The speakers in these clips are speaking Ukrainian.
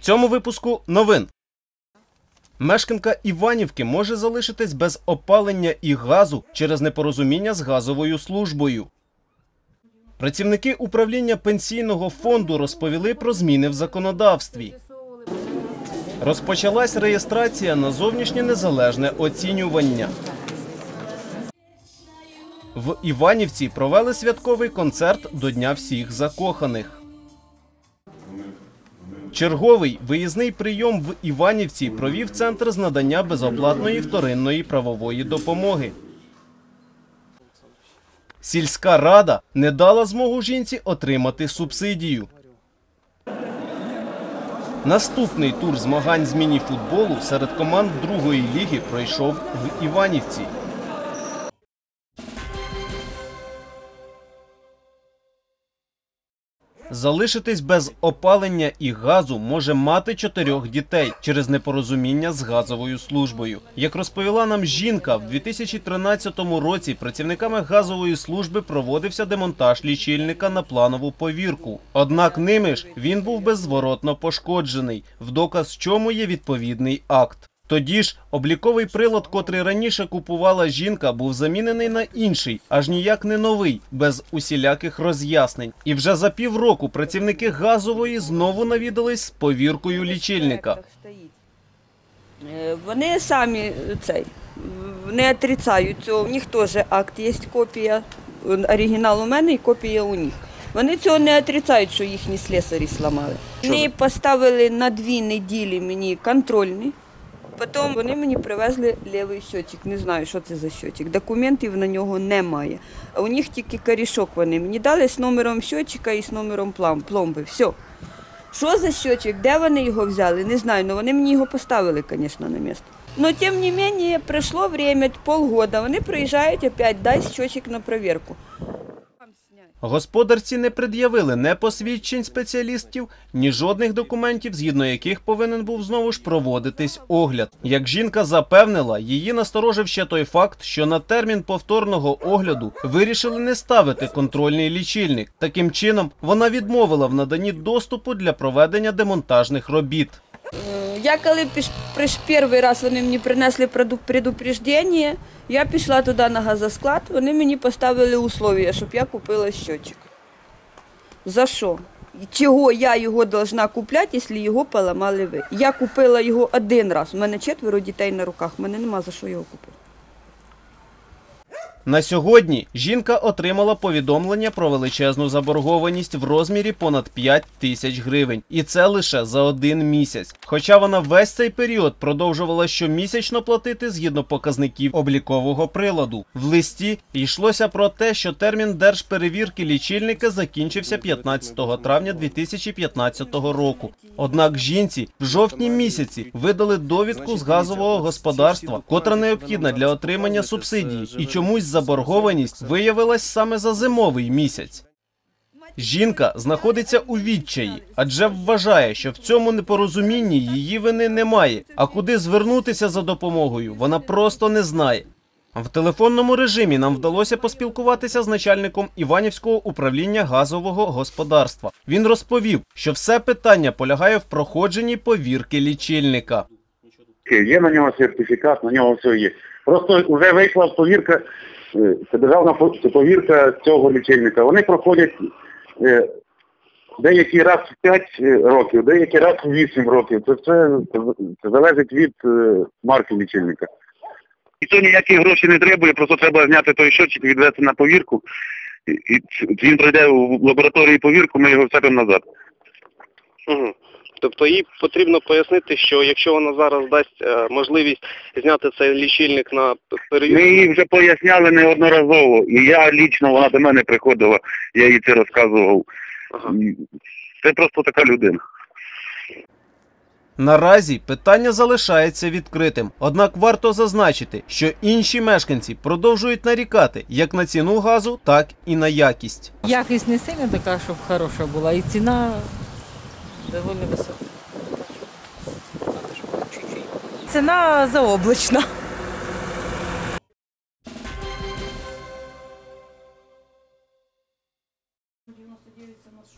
Цьому випуску новин. Мешканка Іванівки може залишитись без опалення і газу через непорозуміння з газовою службою. Працівники управління пенсійного фонду розповіли про зміни в законодавстві. Розпочалась реєстрація на зовнішнє незалежне оцінювання. В Іванівці провели святковий концерт до Дня всіх закоханих. Черговий виїзний прийом в Іванівці провів центр з надання безоплатної вторинної правової допомоги. Сільська рада не дала змогу жінці отримати субсидію. Наступний тур змагань з міні-футболу серед команд другої ліги пройшов в Іванівці. Залишитись без опалення і газу може мати чотирьох дітей через непорозуміння з газовою службою. Як розповіла нам жінка, в 2013 році працівниками газової служби проводився демонтаж лічильника на планову повірку. Однак ними ж він був беззворотно пошкоджений, в доказ чому є відповідний акт. Тоді ж обліковий прилад, котрий раніше купувала жінка, був замінений на інший, аж ніяк не новий, без усіляких роз'яснень. І вже за півроку працівники газової знову навідались з повіркою лічильника. Е, Вони самі е, цей не отрицають цього. У них теж акт є копія. Оригінал у мене і копія у них. Вони цього не отрицають, що їхні слесарі сламали. Вони поставили на дві неділі мені контрольний. Потім вони мені привезли лівий щотчик. Не знаю, що це за щотчик. Документів на нього немає. А у них тільки корішок вони мені дали з номером щотчика і з номером пломби. Все. Що за щочик, де вони його взяли, не знаю, але вони мені його поставили, звісно, на місце. Но тим не менее, пройшло время, полгода, вони приїжджають опять, дай щочик на проверку. Господарці не пред'явили не посвідчень спеціалістів, ні жодних документів, згідно яких повинен був знову ж проводитись огляд. Як жінка запевнила, її насторожив ще той факт, що на термін повторного огляду вирішили не ставити контрольний лічильник. Таким чином, вона відмовила в наданні доступу для проведення демонтажних робіт. Е, Я коли піш, перший раз вони мені принесли предупреждення, я пішла туди на газосклад, вони мені поставили условия, щоб я купила щочок. За що? Чого я його повинна купляти, якщо його поламали ви? Я купила його один раз. У мене четверо дітей на руках, мене нема за що його купити. На сьогодні жінка отримала повідомлення про величезну заборгованість в розмірі понад 5 тисяч гривень, і це лише за один місяць. Хоча вона весь цей період продовжувала щомісячно платити згідно показників облікового приладу. В листі йшлося про те, що термін держперевірки лічильника закінчився 15 травня 2015 року. Однак жінці в жовтні місяці видали довідку з газового господарства, котра необхідна для отримання субсидії, і чомусь заборгованість виявилась саме за зимовий місяць. Жінка знаходиться у відчаї, адже вважає, що в цьому непорозумінні її вини немає. А куди звернутися за допомогою, вона просто не знає. В телефонному режимі нам вдалося поспілкуватися з начальником Іванівського управління газового господарства. Він розповів, що все питання полягає в проходженні повірки лічильника. Є на нього сертифікат, на нього все є. Просто вже вийшла повірка, державна по- повірка цього лічильника. Вони проходять е, деякий раз в 5 років, деякий раз в 8 років. Це все це залежить від е, марки лічильника. І то ніякі гроші не требує, просто треба зняти той щотчик, відвести на повірку. І, він пройде в лабораторії повірку, ми його всепимо назад. Угу. Тобто їй потрібно пояснити, що якщо вона зараз дасть е, можливість зняти цей лічильник на п- Ми їй вже поясняли неодноразово. І я лічно, вона до мене приходила, я їй це розказував. ага. Це просто така людина. Наразі питання залишається відкритим. Однак варто зазначити, що інші мешканці продовжують нарікати як на ціну газу, так і на якість. Якість не сильно така, щоб хороша була, і ціна доволі висока. Ціна заоблачна.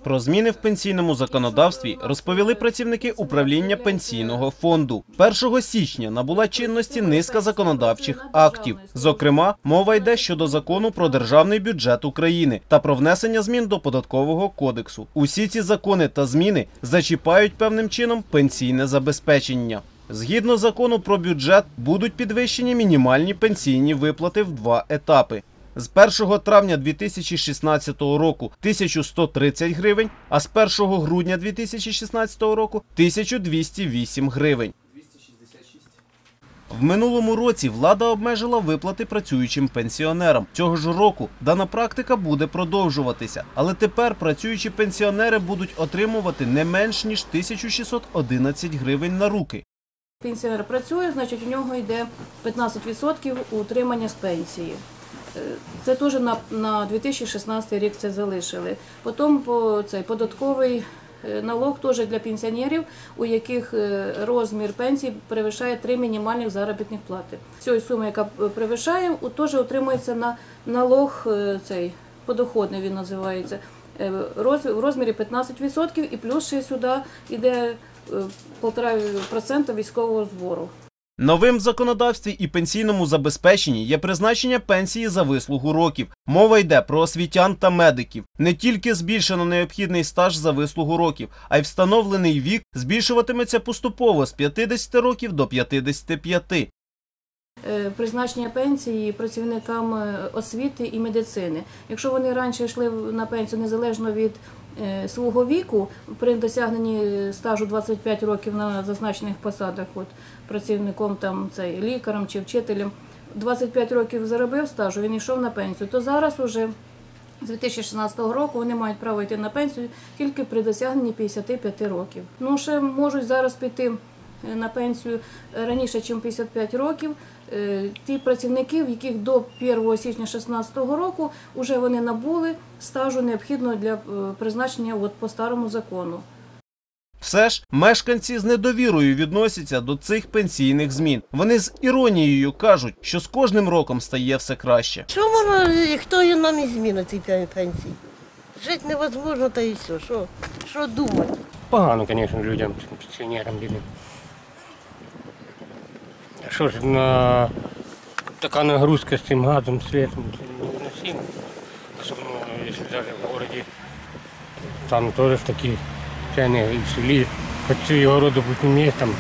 Про зміни в пенсійному законодавстві розповіли працівники управління пенсійного фонду. 1 січня набула чинності низка законодавчих актів. Зокрема, мова йде щодо закону про державний бюджет України та про внесення змін до податкового кодексу. Усі ці закони та зміни зачіпають певним чином пенсійне забезпечення. Згідно закону про бюджет будуть підвищені мінімальні пенсійні виплати в два етапи. З 1 травня 2016 року 1130 гривень, а з 1 грудня 2016 року 1208 гривень. В минулому році влада обмежила виплати працюючим пенсіонерам. Цього ж року дана практика буде продовжуватися, але тепер працюючі пенсіонери будуть отримувати не менш ніж 1611 гривень на руки. Пенсіонер працює, значить у нього йде 15% утримання з пенсії. Е, Це теж на, на 2016 рік це залишили. Потім по, цей податковий е, налог теж для пенсіонерів, у яких е, розмір пенсії перевищає 3 мінімальних заробітних плати. Цієї суми, яка перевищає, теж отримується на налог цей подоходний він називається. роз- В розмірі 15% і плюс ще сюди йде е, 1,5% військового збору. Новим в законодавстві і пенсійному забезпеченні є призначення пенсії за вислугу років. Мова йде про освітян та медиків. Не тільки збільшено необхідний стаж за вислугу років, а й встановлений вік збільшуватиметься поступово з 50 років до 55. Е, Призначення пенсії працівникам е, освіти і медицини. Якщо вони раніше йшли на пенсію незалежно від е, свого віку, при досягненні стажу 25 років на зазначених посадах, от працівником там цей лікарем чи вчителем, 25 років заробив стажу, він йшов на пенсію, то зараз уже з 2016 року вони мають право йти на пенсію тільки при досягненні 55 років. Ну, ще можуть зараз піти на пенсію раніше, ніж 55 років. Е, Ті працівники, в яких до 1 січня 2016 року вже вони набули стажу необхідного для е, призначення от, по старому закону. Все ж мешканці з недовірою відносяться до цих пенсійних змін. Вони з іронією кажуть, що з кожним роком стає все краще. Що воно, хто нам і змінить цій пен- пенсії? Жити невозможно, та і все. Що, що думати? Погано, звісно, людям, пенсіонерам бідним. Що ж, на... така нагрузка з цим газом, світом, невиносимо. Особливо, якщо навіть в місті, там теж такі ціни в селі. Хоч цього роду допустим, є там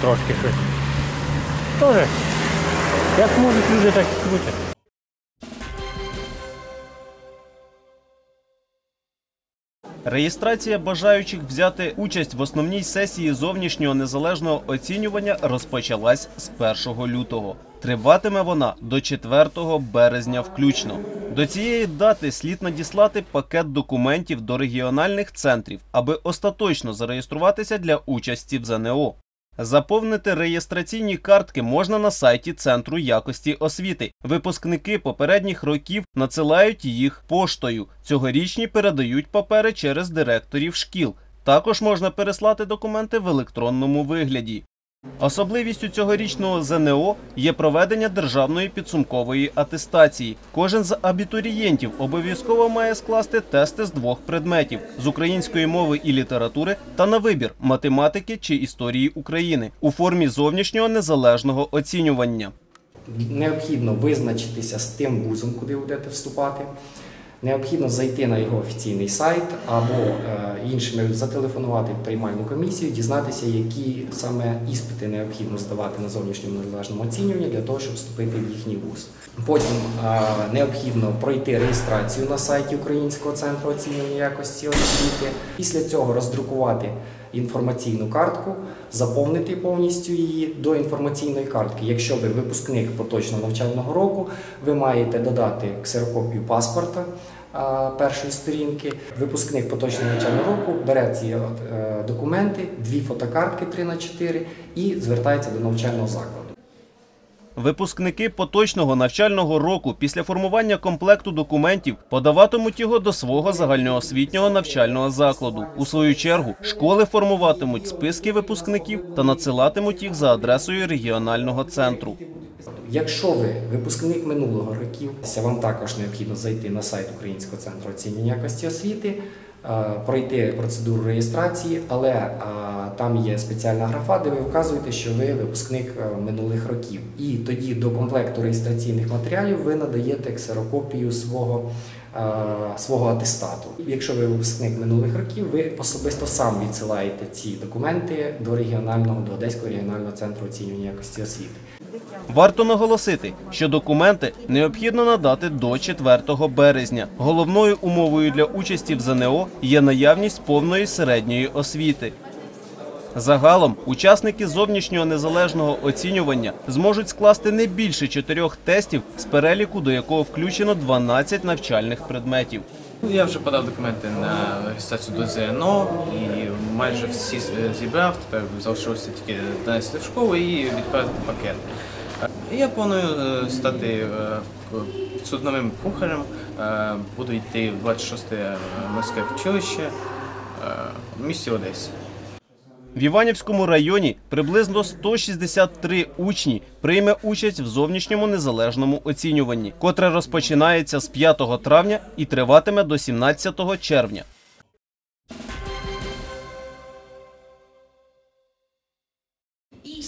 трошки щось. Теж, як можуть люди, так і. Реєстрація бажаючих взяти участь в основній сесії зовнішнього незалежного оцінювання розпочалась з 1 лютого. Триватиме вона до 4 березня включно. До цієї дати слід надіслати пакет документів до регіональних центрів, аби остаточно зареєструватися для участі в ЗНО. Заповнити реєстраційні картки можна на сайті Центру якості освіти. Випускники попередніх років надсилають їх поштою. Цьогорічні передають папери через директорів шкіл. Також можна переслати документи в електронному вигляді. Особливістю цьогорічного ЗНО є проведення державної підсумкової атестації. Кожен з абітурієнтів обов'язково має скласти тести з двох предметів з української мови і літератури та на вибір математики чи історії України у формі зовнішнього незалежного оцінювання. Необхідно визначитися з тим вузом, куди будете вступати. Необхідно зайти на його офіційний сайт або е, іншими зателефонувати в приймальну комісію, дізнатися, які саме іспити необхідно здавати на зовнішньому незалежному оцінюванні для того, щоб вступити в їхній вуз. Потім е, необхідно пройти реєстрацію на сайті Українського центру оцінювання якості освіти. Після цього роздрукувати інформаційну картку, заповнити повністю її до інформаційної картки. Якщо ви випускник поточного навчального року, ви маєте додати ксерокопію паспорта першої сторінки. Випускник поточного навчального року бере ці е, документи, дві фотокартки 3 на 4 і звертається до навчального закладу. Випускники поточного навчального року після формування комплекту документів подаватимуть його до свого загальноосвітнього навчального закладу. У свою чергу школи формуватимуть списки випускників та надсилатимуть їх за адресою регіонального центру. Якщо ви випускник минулого років, вам також необхідно зайти на сайт Українського центру оцінювання якості освіти, пройти процедуру реєстрації, але е, там є спеціальна графа, де ви вказуєте, що ви випускник е, минулих років. І тоді до комплекту реєстраційних матеріалів ви надаєте ксерокопію свого, е, свого атестату. Якщо ви випускник минулих років, ви особисто сам відсилаєте ці документи до регіонального до Одеського регіонального центру оцінювання якості освіти. Варто наголосити, що документи необхідно надати до 4 березня. Головною умовою для участі в ЗНО є наявність повної середньої освіти. Загалом учасники зовнішнього незалежного оцінювання зможуть скласти не більше чотирьох тестів, з переліку до якого включено 12 навчальних предметів. Я вже подав документи на реєстрацію до ЗНО і майже всі зібрав. Тепер залишилося тільки донести в школу і відправити пакет. Е, Я планую е, стати е, судновим кухарем. Буду йти в 26-те морське училище е, в місті Одесі. В Іванівському районі приблизно 163 учні прийме участь в зовнішньому незалежному оцінюванні, котре розпочинається з 5 травня і триватиме до 17 червня.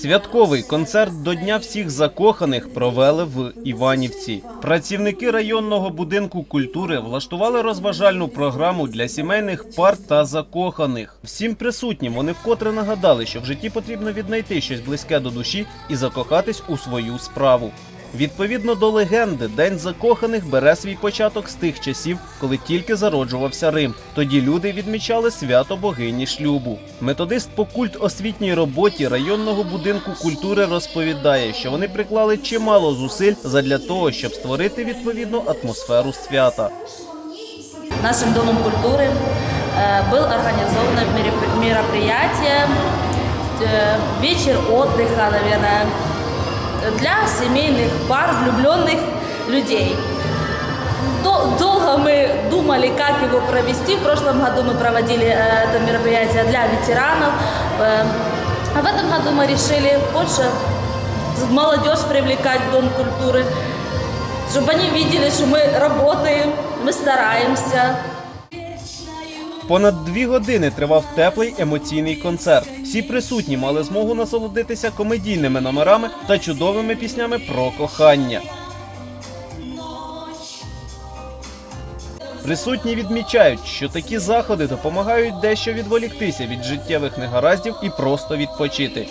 Святковий концерт до Дня всіх закоханих провели в Іванівці. Працівники районного будинку культури влаштували розважальну програму для сімейних пар та закоханих. Всім присутнім вони вкотре нагадали, що в житті потрібно віднайти щось близьке до душі і закохатись у свою справу. Відповідно до легенди, День закоханих бере свій початок з тих часів, коли тільки зароджувався Рим. Тоді люди відмічали свято богині шлюбу. Методист по культ освітній роботі районного будинку культури розповідає, що вони приклали чимало зусиль задля того, щоб створити відповідну атмосферу свята. Нашим Домом культуры э, был организовано мероп- мероприятие, э, вечер отдыха, наверное, для семейных пар, влюбленных людей. До- долго мы думали, как его провести. В прошлом году мы проводили э, это мероприятие для ветеранов. Э, а в этом году мы решили больше молодежь привлекать в Дом культуры, чтобы они видели, что мы работаем, мы стараемся. Понад дві години тривав теплий емоційний концерт. Всі присутні мали змогу насолодитися комедійними номерами та чудовими піснями про кохання. Присутні відмічають, що такі заходи допомагають дещо відволіктися від життєвих негараздів і просто відпочити.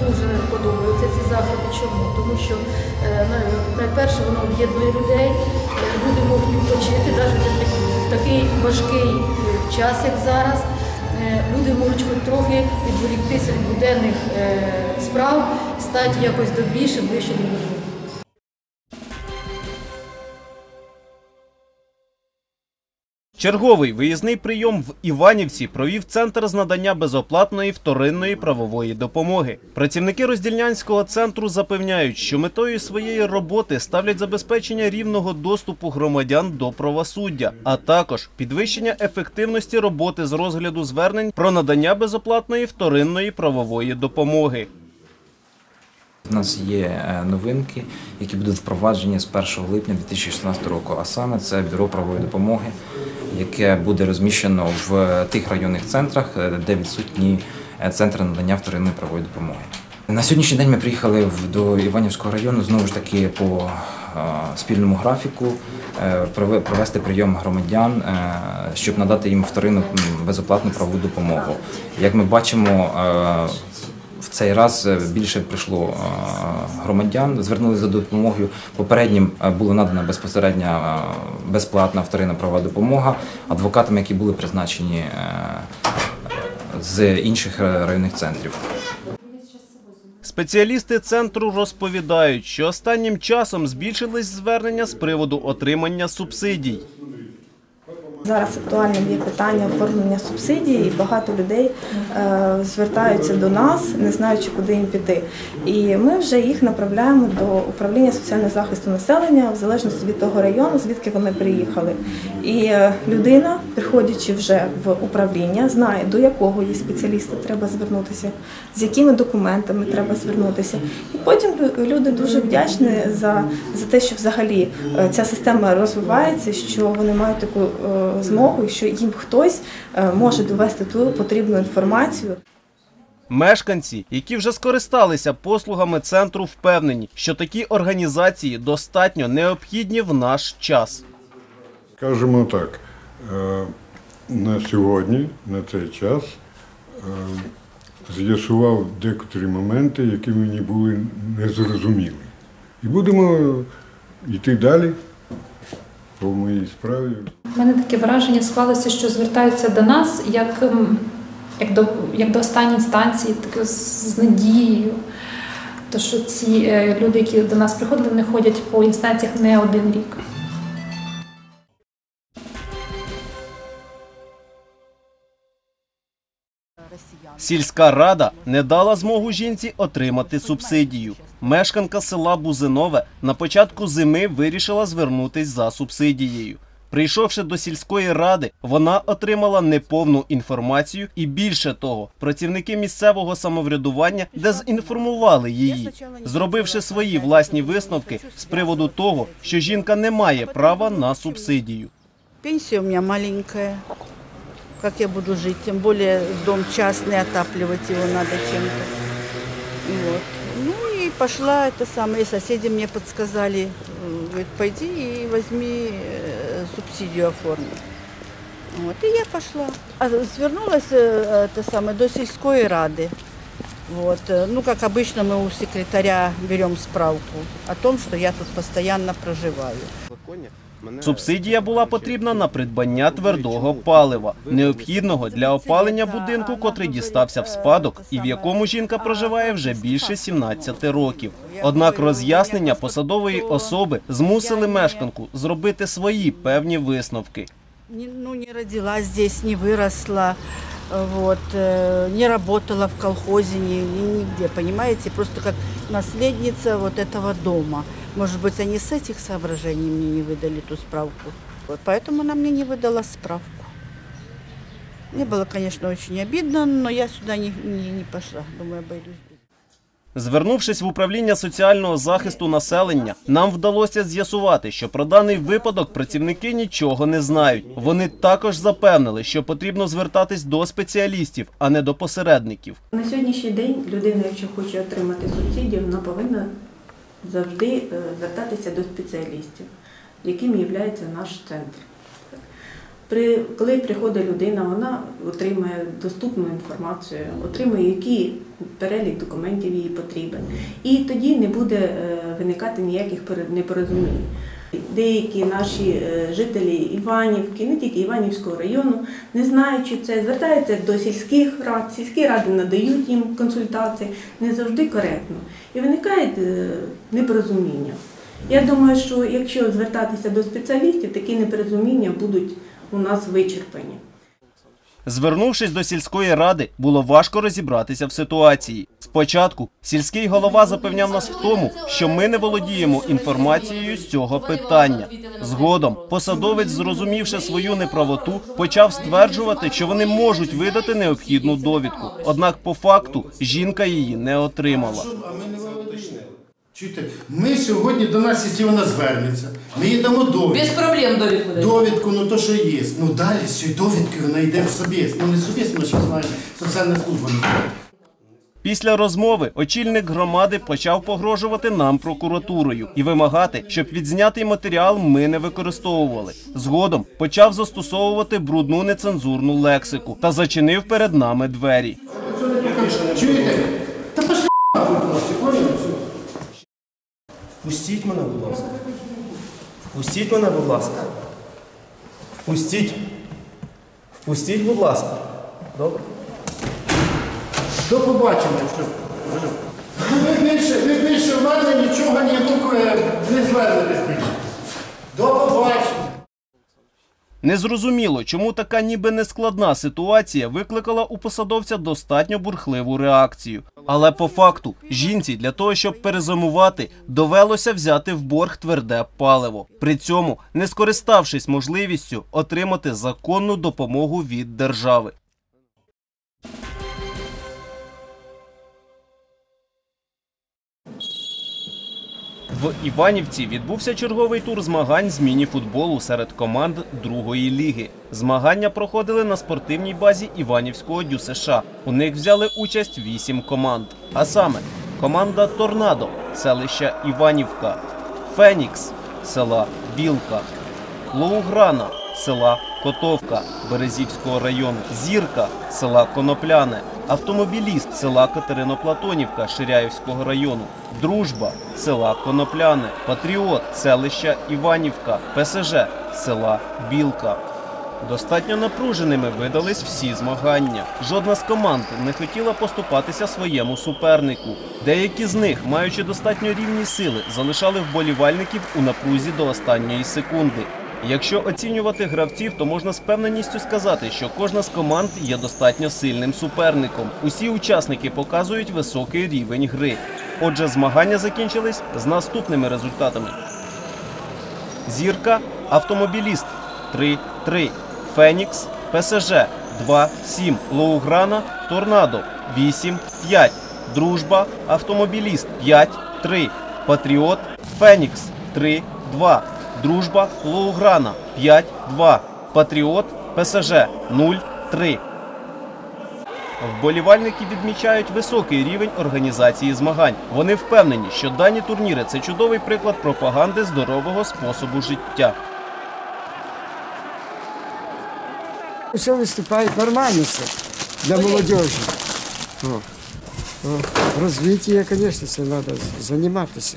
Дуже подобаються ці заходи. Чому? Тому що е, найперше воно об'єднує людей, е, люди можуть відпочити навіть такий- важкий час, як зараз. Е, Люди можуть хоч трохи відволіктися від буденних е, справ, стати якось добріше, ближче до Бога. Черговий виїзний прийом в Іванівці провів центр з надання безоплатної вторинної правової допомоги. Працівники роздільнянського центру запевняють, що метою своєї роботи ставлять забезпечення рівного доступу громадян до правосуддя, а також підвищення ефективності роботи з розгляду звернень про надання безоплатної вторинної правової допомоги. У нас є е, новинки, які будуть впроваджені з 1 липня 2016 року. А саме це бюро правової допомоги, яке буде розміщено в тих районних центрах, е, де відсутні е, центри надання вторинної правової допомоги. На сьогоднішній день ми приїхали до Іванівського району знову ж таки по е, спільному графіку е, прове- провести прийом громадян, е, щоб надати їм вторинну безоплатну правову допомогу. Як ми бачимо, е, цей раз е, більше прийшло е, громадян, звернулися за допомогою. Попереднім е, була надана безпосередня безплатна вторинна правова допомога адвокатам, які були призначені з інших районних центрів. Спеціалісти центру розповідають, що останнім часом збільшились звернення з приводу отримання субсидій. Зараз актуальним є питання оформлення субсидій, і багато людей е, звертаються до нас, не знаючи, куди їм піти. І ми вже їх направляємо до управління соціального захисту населення в залежності від того району, звідки вони приїхали. І е, людина, приходячи вже в управління, знає, до якого їй спеціаліста треба звернутися, з якими документами треба звернутися. І потім люди дуже вдячні за, за те, що взагалі е, ця система розвивається, що вони мають таку змогу, що їм хтось е, може довести ту потрібну інформацію. Мешканці, які вже скористалися послугами центру, впевнені, що такі організації достатньо необхідні в наш час. Скажемо так, е, на сьогодні, на цей час, е, з'ясував декотрі моменти, які мені були незрозумілі. І будемо йти далі по моїй справі. У мене таке враження склалося, що звертаються до нас як, як, до, як до останньої інстанції, так, з, з надією. То що ці е, люди, які до нас приходили, вони ходять по інстанціях не один рік. Сільська рада не дала змогу жінці отримати субсидію. Мешканка села Бузинове на початку зими вирішила звернутись за субсидією. Прийшовши до сільської ради, вона отримала неповну інформацію і більше того, працівники місцевого самоврядування дезінформували її, зробивши свої власні висновки з приводу того, що жінка не має права на субсидію. Пенсия у меня маленькая Как я буду жить? Тем более дом частный, отапливать его надо чем-то. Вот. Ну и пошла это самое, соседи мне подсказали, э, говорит, пойди и возьми э, субсидию оформи. Вот, и я пошла. А свернулась э, это самое, до сельской рады. Вот. э, Ну, как обычно, мы у секретаря берем справку о том, что я тут постоянно проживаю. Субсидія була потрібна на придбання твердого палива, необхідного для опалення будинку, котрий дістався в спадок, і в якому жінка проживає вже більше 17 років. Однак роз'яснення посадової особи змусили мешканку зробити свої певні висновки. Не- ну, не родилась здесь, не выросла, э, вот, э, не работала в колхозе, ни, ни- нигде, понимаете, просто как наследница вот этого дома. Может быть, они с этих соображений мне не выдали ту справку. Вот, поэтому она мне не выдала справку. Мне было, конечно, очень обидно, но я сюда не, не, не пошла. Думаю, обойдусь. Звернувшись в управління соціального захисту населення, нам вдалося з'ясувати, що про даний випадок працівники нічого не знають. Вони також запевнили, що потрібно звертатись до спеціалістів, а не до посередників. На сьогоднішній день людина, якщо хоче отримати субсидію, вона повинна завжди е, звертатися до спеціалістів, яким є наш центр. При, коли приходить людина, вона отримує доступну інформацію, отримує, який перелік документів їй потрібен. І тоді не буде е, виникати ніяких непорозумінь. Деякі наші е, жителі Іванівки, не тільки Іванівського району, не знаючи це, звертаються до сільських рад, сільські ради надають їм консультації не завжди коректно. І виникає е, непорозуміння. Я думаю, що якщо звертатися до спеціалістів, такі непорозуміння будуть у нас вичерпані. Звернувшись до сільської ради, було важко розібратися в ситуації. Спочатку сільський голова запевняв нас в тому, що ми не володіємо інформацією з цього питання. Згодом посадовець, зрозумівши свою неправоту, почав стверджувати, що вони можуть видати необхідну довідку. Однак, по факту, жінка її не отримала. Чуєте, ми сьогодні до нас, якщо вона звернеться, ми їй дамо довідку. Без проблем довідку дають. Довідку, ну то, що є. Ну далі з цією довідкою вона йде в собі. Ну не собі, ми зараз знаємо, соціальна служба. Після розмови очільник громади почав погрожувати нам прокуратурою і вимагати, щоб відзнятий матеріал ми не використовували. Згодом почав застосовувати брудну нецензурну лексику та зачинив перед нами двері. Чуєте? Та пошли нахуй просто, поняли? Впустіть мене, будь ласка. Впустіть мене, будь ласка. Впустіть. Впустіть, будь ласка. Добре. До побачення. Ви більше, ви більше в мене нічого ні букви не звернетесь більше. До побачення. Незрозуміло, чому така ніби нескладна ситуація викликала у посадовця достатньо бурхливу реакцію. Але по факту жінці для того, щоб перезимувати, довелося взяти в борг тверде паливо. При цьому не скориставшись можливістю отримати законну допомогу від держави. В Іванівці відбувся черговий тур змагань з міні-футболу серед команд другої ліги. Змагання проходили на спортивній базі Іванівського ДЮСШ. У них взяли участь вісім команд. А саме команда Торнадо селища Іванівка, Фенікс села Білка, Лоуграна села Котовка Березівського району, Зірка села Конопляне, автомобіліст села Катериноплатонівка Ширяївського району, Дружба села Конопляне, Патріот селища Іванівка, ПСЖ села Білка. Достатньо напруженими видались всі змагання. Жодна з команд не хотіла поступатися своєму супернику. Деякі з них, маючи достатньо рівні сили, залишали вболівальників у напрузі до останньої секунди. Якщо оцінювати гравців, то можна з певненістю сказати, що кожна з команд є достатньо сильним суперником. Усі учасники показують високий рівень гри. Отже, змагання закінчились з наступними результатами. Зірка автомобіліст 3-3. Фенікс ПСЖ 2-7. Лоуграна Торнадо 8-5. Дружба автомобіліст 5-3. Патріот Фенікс 3-2. Дружба Лоуграна 5-2. Патріот ПСЖ 0-3. Вболівальники відмічають високий рівень організації змагань. Вони впевнені, що дані турніри це чудовий приклад пропаганди здорового способу життя. Все выступает нормально все для молодежи. О, о, Развитие, конечно, це надо заниматься.